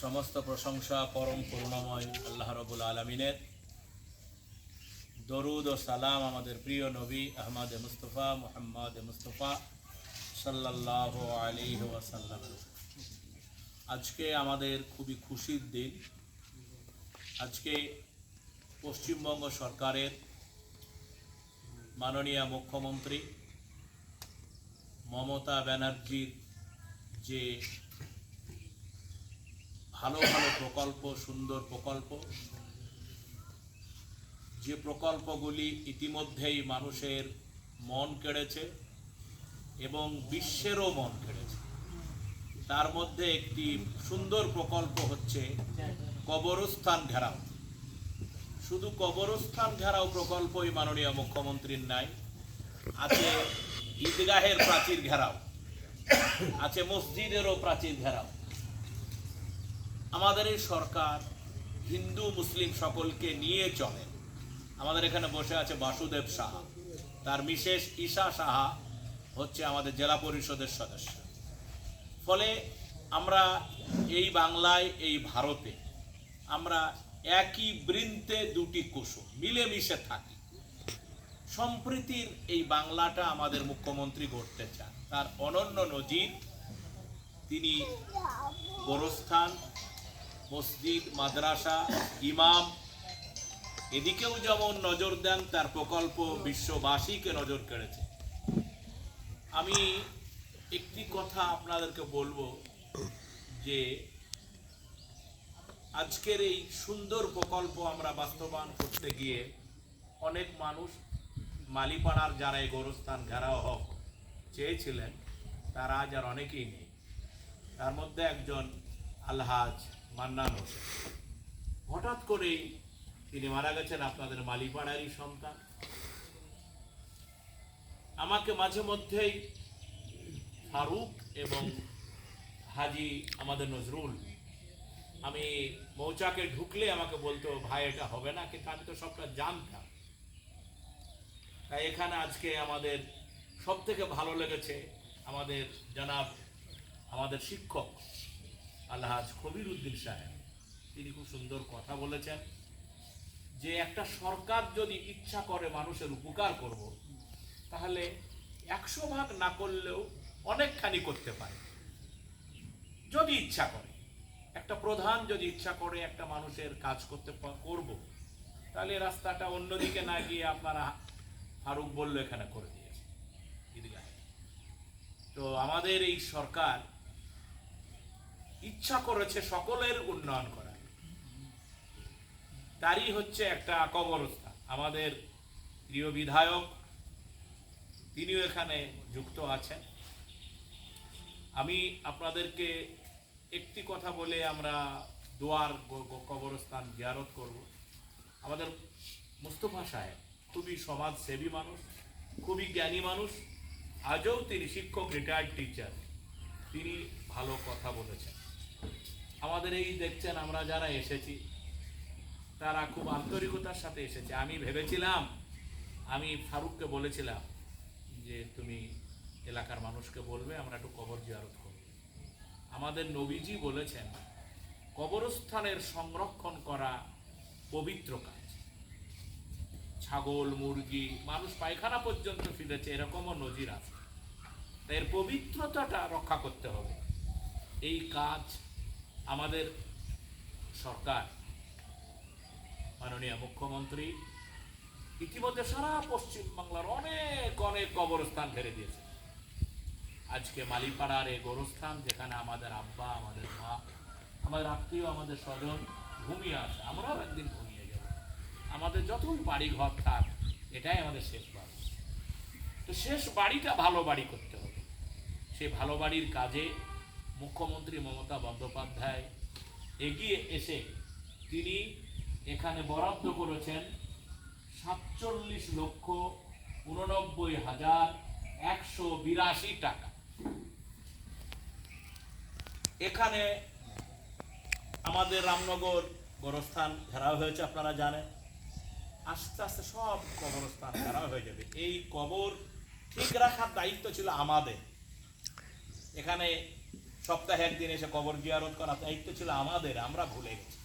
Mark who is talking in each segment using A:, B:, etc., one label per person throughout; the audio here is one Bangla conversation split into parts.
A: সমস্ত প্রশংসা, পরম করুণাময় আল্লাহ রবুল আলমিনের। দরুদ ও সালাম আমাদের প্রিয় নবী আহমদ মুস্তফা, মুহাম্মদ মুস্তফা সাল্লাহ আলী ওয়াসাল্লাম। আজকে আমাদের খুবই খুশির দিন। আজকে পশ্চিমবঙ্গ সরকারের মাননীয় মুখ্যমন্ত্রী মমতা ব্যানার্জির যে ভালো ভালো প্রকল্প, সুন্দর প্রকল্প, যে প্রকল্পগুলি ইতিমধ্যেই মানুষের মন কেড়েছে এবং বিশ্বেরও মন কেড়েছে। তার মধ্যে একটি সুন্দর প্রকল্প হচ্ছে কবরস্থান ঘেরাও। শুধু কবরস্থান ঘেরাও প্রকল্পই মাননীয় মুখ্যমন্ত্রীর নাই আছে ঈদগাহের প্রাচীর ঘেরাও। আছে মসজিদেরও প্রাচীর ঘেরাও। আমাদের এই সরকার হিন্দু, মুসলিম সকলকে নিয়ে চলে। আমাদের এখানে বসে আছে বাসুদেব সাহা। তার মিসেস ঈশা সাহা হচ্ছে আমাদের জেলা পরিষদের সদস্য। ফলে আমরা এই বাংলায়, এই ভারতে আমরা একই বৃন্তে দুটি কুসুম, মিলেমিশে থাকি। সম্প্রীতির এই বাংলাটা আমাদের মুখ্যমন্ত্রী গড়তে চান। তার অনন্য নজির, তিনি গোরস্থান, মসজিদ, মাদ্রাসা, ইমাম, এদিকেও যেমন নজর দেন, তার প্রকল্প বিশ্ববাসীকে নজর কেড়েছে। আমি একটি কথা আপনাদেরকে বলব যে, আজকের এই সুন্দর প্রকল্প আমরা বাস্তবায়ন করতে গিয়ে অনেক মানুষ মালিপাড়ার যারা এই গোরস্থান ঘেরাও হোক চেয়েছিলেন, তারা আজ আর অনেকেই নেই। তার মধ্যে একজন আলহাজ মান্নান হোসেন। হঠাৎ করেই তিনি মারা গেছেন আপনাদের মালিপাড়ারই সন্তান। আমাকে মাঝে মধ্যেই ফারুক এবং হাজি আমাদের নজরুল, আমি মৌচাকে ঢুকলে আমাকে বলতো, ভাই, এটা হবে না, কিন্তু আমি তো সবটা জানতাম। এখানে আজকে আমাদের সব থেকে ভালো লেগেছে আমাদের জনাব, আমাদের শিক্ষক আলহাজ কবির উদ্দিন সাহেব। তিনি খুব সুন্দর কথা বলেছেন যে একটা সরকার যদি ইচ্ছা করে মানুষের উপকার করব, তাহলে একশো ভাগ না করলেও অনেকখানি করতে পারে। যদি ইচ্ছা করে, একটা প্রধান যদি ইচ্ছা করে একটা মানুষের কাজ করতে করব, তাহলে রাস্তাটা অন্যদিকে না গিয়ে আপনারা ফারুক বলল, এখানে করে দিয়েছে ঈদগাহে তো আমাদের এই সরকার ইচ্ছা করেছে সকলের উন্নয়ন করা তারই হচ্ছে একটা কবরস্থান আমাদের প্রিয় বিধায়ক, তিনিও এখানে যুক্ত আছেন। আমি আপনাদেরকে একটি কথা বলে আমরা দোয়ার কবরস্থান জিয়ারত করব। আমাদের মুস্তফা সাহেব খুবই সমাজসেবী মানুষ, খুবই জ্ঞানী মানুষ, আজও তিনি শিক্ষক রিটায়ার্ড টিচার তিনি ভালো কথা বলেছেন। আমাদের এই দেখছেন, আমরা যারা এসেছি, তারা খুব আন্তরিকতার সাথে এসেছে। আমি ভেবেছিলাম, আমি ফারুককে বলেছিলাম যে, তুমি এলাকার মানুষকে বলবে, আমরা একটু কবর জিয়ারত করব। আমাদের নবীজি বলেছেন, কবরস্থানের সংরক্ষণ করা পবিত্র কাজ। ছাগল, মুরগি, মানুষ পায়খানা পর্যন্ত ফিরেছে, এরকমও নজির আছে। তাই এর পবিত্রতাটা রক্ষা করতে হবে। এই কাজ আমাদের সরকার, মাননীয় মুখ্যমন্ত্রী ইতিমধ্যে সারা পশ্চিম বাংলার অনেক অনেক কবরস্থান ফেলে দিয়েছে। আজকে মালিপাড়ার এই গোরস্থান যেখানে আমাদের আব্বা, আমাদের মা, আমাদের আত্মীয়, আমাদের স্বজন ঘুমিয়ে আছে। আমরাও একদিন আমাদের যতই বাড়ি ঘর থাক, এটাই আমাদের শেষ বাড়ি। তো শেষ বাড়িটা ভালো বাড়ি করতে হবে। সেই ভালো বাড়ির কাজে মুখ্যমন্ত্রী মমতা বন্দ্যোপাধ্যায় এগিয়ে এসে তিনি এখানে বরাদ্দ করেছেন সাতচল্লিশ লক্ষ উননব্বই হাজার একশো বিরাশি টাকা। এখানে আমাদের রামনগর গোরস্থান ঘেরাও হয়েছে, আপনারা জানেন। আস্তে আস্তে সব কবরস্থান ঘেরাও হয়ে যাবে। এই কবর ঠিক রাখার দায়িত্ব ছিল আমাদের। এখানে সপ্তাহে একদিন এসে কবর জিয়ারত করার দায়িত্ব ছিল আমাদের, আমরা ভুলে গেছি।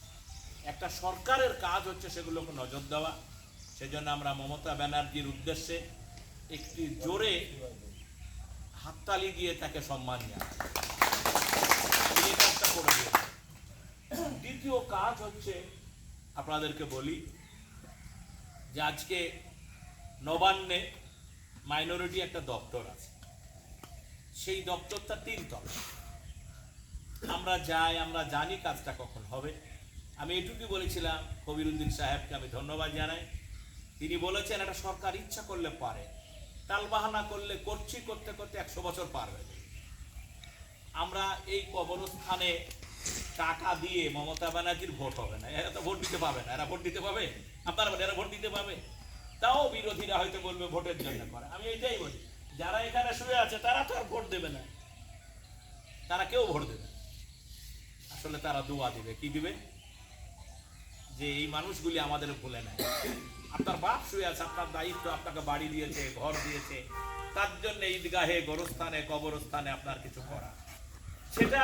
A: একটা সরকারের কাজ হচ্ছে সেগুলোকে নজর দেওয়া। সেজন্য আমরা মমতা ব্যানার্জির উদ্দেশ্যে একটি জোরে হাততালি দিয়ে তাকে সম্মান জানাই। করে দ্বিতীয় কাজ হচ্ছে আপনাদেরকে বলি যে আজকে নবান্নে মাইনরিটি একটা দপ্তর আছে। সেই দপ্তরটা তিন তিনতলা আমরা যাই, আমরা জানি কাজটা কখন হবে। আমি এটুকুই বলেছিলাম কবিরুদ্দিন সাহেবকে আমি ধন্যবাদ জানাই। তিনি বলেছেন, একটা সরকার ইচ্ছা করলে পারে। টালবাহানা করলে করছি, করতে করতে একশো বছর পার হয়ে আমরা এই কবরস্থানে টাকা দিয়ে মমতা ব্যানার্জির ভোট হবে না। এরা তো ভোট দিতে পাবে না। এরা ভোট দিতে পাবে আপনারা এরা ভোট দিতে পাবে তাও বিরোধীরা হয়তো বলবে ভোটের জন্য করে। আমি এটাই বলি যারা এখানে শুয়ে আছে তারা তো আর ভোট দেবে না। তারা কেউ ভোট দেবে আসলে তারা দোয়া দিবে। কি দিবে? যে এই মানুষগুলি আমাদের ভুলে নেয় আপনার বাপ শুয়ে আছে আপনার দায়িত্ব আপনাকে বাড়ি দিয়েছে ঘর দিয়েছে। তার জন্য ঈদগাহে গোরস্থানে কবরস্থানে আপনার কিছু করা। সেটা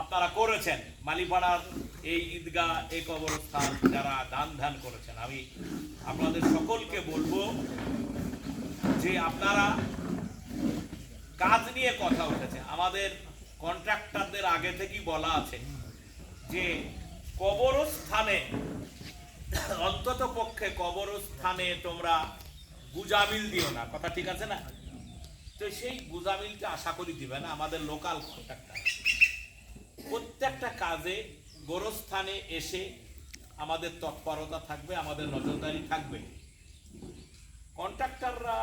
A: আপনারা করেছেন। মালিপাড়ার এই ঈদগাহ, এই কবরস্থান যারা দান ধ্যান করেছেন, আমি আপনাদের সকলকে বলব যে আপনারা কাজ নিয়ে কথা উঠেছে। আমাদের কন্ট্রাক্টরদের আগে থেকেই বলা আছে যে কবরস্থানে, অন্তত পক্ষে কবরস্থানে তোমরা গুজামিল দিও না। কথা ঠিক আছে না? তো সেই গুজামিলটা আশা করি দিবে না। আমাদের লোকাল কন্ট্রাক্টর প্রত্যেকটা কাজে গোরস্থানে এসে আমাদের তৎপরতা থাকবে, আমাদের নজরদারি থাকবে। কন্ট্রাক্টররা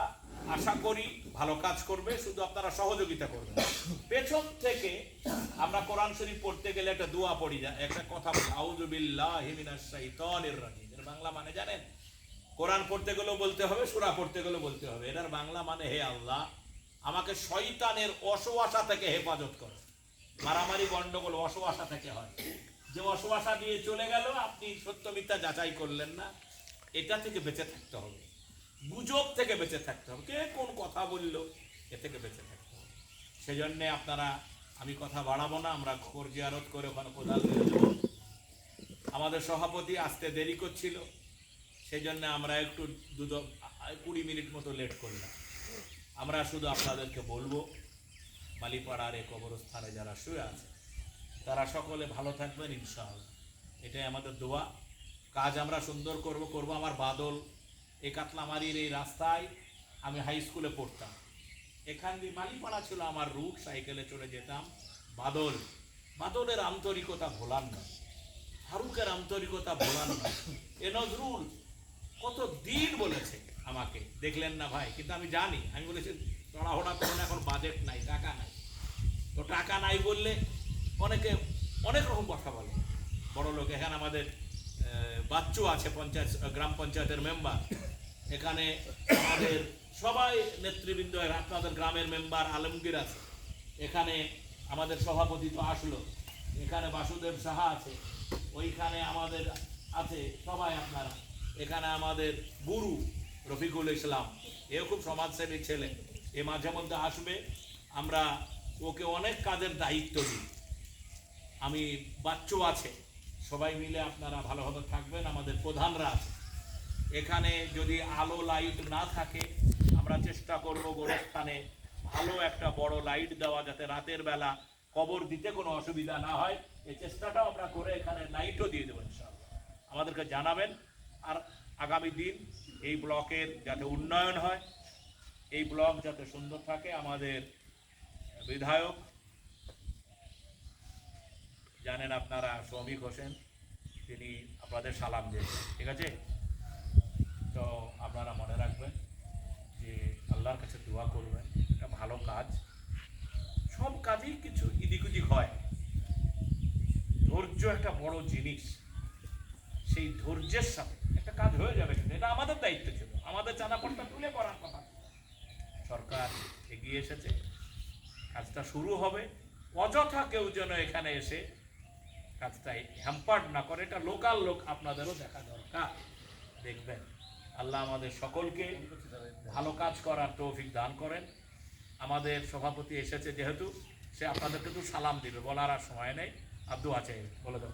A: আশা করি ভালো কাজ করবে, শুধু আপনারা সহযোগিতা করবেন পেছন থেকে আমরা কোরআন শরীফ পড়তে গেলে একটা দোয়া পড়ি যা, একটা কথা বলি বাংলা মানে জানেন? কোরআন পড়তে গেলেও বলতে হবে, সুরা পড়তে গেলেও বলতে হবে। এটার বাংলা মানে হে আল্লাহ, আমাকে শয়তানের অসুয়াশা থেকে হেফাজত করো। মারামারি, গন্ডগোল অসুয়াশা থেকে হয়। যে অসুয়াশা দিয়ে চলে গেল, আপনি সত্য মিথ্যা যাচাই করলেন না। এটা থেকে বেঁচে থাকতে হবে। গুজব থেকে বেঁচে থাকতে হবে। কে কোন কথা বলল, এ থেকে বেঁচে থাকতে হবে। সেজন্যে আপনারা, আমি কথা বাড়াবো না, আমরা খবর জিয়ারত করে ওখানে দেবো আমাদের সভাপতি আসতে দেরি করছিল সেই জন্য আমরা একটু দু কুড়ি মিনিট মতো লেট করলাম। আমরা শুধু আপনাদেরকে বলব মালিপাড়ার এই কবরস্থানে যারা শুয়ে আছে, তারা সকলে ভালো থাকবেন ইনশাআল্লাহ। এটাই আমাদের দোয়া। কাজ আমরা সুন্দর করব করব আমার বাদল। এই কাতলামারির এই রাস্তায় আমি হাই স্কুলে পড়তাম। এখান দিয়ে মালিপাড়া ছিল আমার রুট, সাইকেলে চড়ে যেতাম। বাদল, বাদলের আন্তরিকতা ভোলান না ফারুকের আন্তরিকতা ভোলান না এ নজরুল কত দিন বলেছে আমাকে। দেখলেন না ভাই, কিন্তু আমি জানি। আমি বলেছি, তাড়াহুড়া করুন, এখন বাজেট নাই, টাকা নাই। তো টাকা নাই বললে অনেকে অনেক রকম কথা বলে। বড় লোক, এখানে আমাদের বাচ্চু আছে, পঞ্চায়েত, গ্রাম পঞ্চায়েতের মেম্বার এখানে আমাদের সবাই নেতৃবৃন্দ আপনাদের গ্রামের মেম্বার আলমগীর আছে। এখানে আমাদের সভাপতি তো আসলো। এখানে বাসুদেব সাহা আছে। ওইখানে আমাদের আছে সবাই আপনারা। এখানে আমাদের গুরু রফিকুল ইসলাম। এও খুব সমাজসেবী ছেলে। এ মাঝে মধ্যে আসবে। আমরা ওকে অনেক কাজের দায়িত্ব দিই। আমি বাচ্চু আছে। সবাই মিলে আপনারা ভালোভাবে থাকবেন। আমাদের প্রধানরা আছে। এখানে যদি আলো লাইট না থাকে, আমরা চেষ্টা করব গোরস্থানে ভালো একটা বড় লাইট দেওয়া যাতে রাতের বেলা কবর দিতে কোনো অসুবিধা না হয়। এই চেষ্টাটাও আমরা করে এখানে লাইটও দিয়ে দেবো ইনশাআল্লাহ। আমাদেরকে জানাবেন। আর আগামী দিন এই ব্লকের যাতে উন্নয়ন হয়, এই ব্লক যাতে সুন্দর থাকে, আমাদের বিধায়ক, জানেন আপনারা শ্রমিক হোসেন, তিনি আপনাদের সালাম দিয়েছেন, ঠিক আছে? তো আপনারা মনে রাখবেন যে আল্লাহর কাছে দোয়া করবেন, এটা ভালো কাজ। সব কাজেই কিছু ইদিক উদিক হয়। ধৈর্য একটা বড় জিনিস। সেই ধৈর্যের সাথে একটা কাজ হয়ে যাবে কিন্তু, এটা আমাদের দায়িত্ব ছিল। আমাদের চানাপটটা তুলে করার কথা। সরকার এগিয়ে এসেছে, কাজটা শুরু হবে। অযথা কেউ যেন এখানে এসে কাজটা হ্যাম্পার্ড না করে, এটা লোকাল লোক আপনাদেরও দেখা দরকার। দেখবেন, আল্লাহ আমাদের সকলকে ভালো কাজ করার তৌফিক দান করেন। আমাদের সভাপতি এসেছে যেহেতু, সে আপনাদেরকে তো সালাম দিবে, বলার আর সময় নেই। আর দোয়া চাইবে, বলে দাও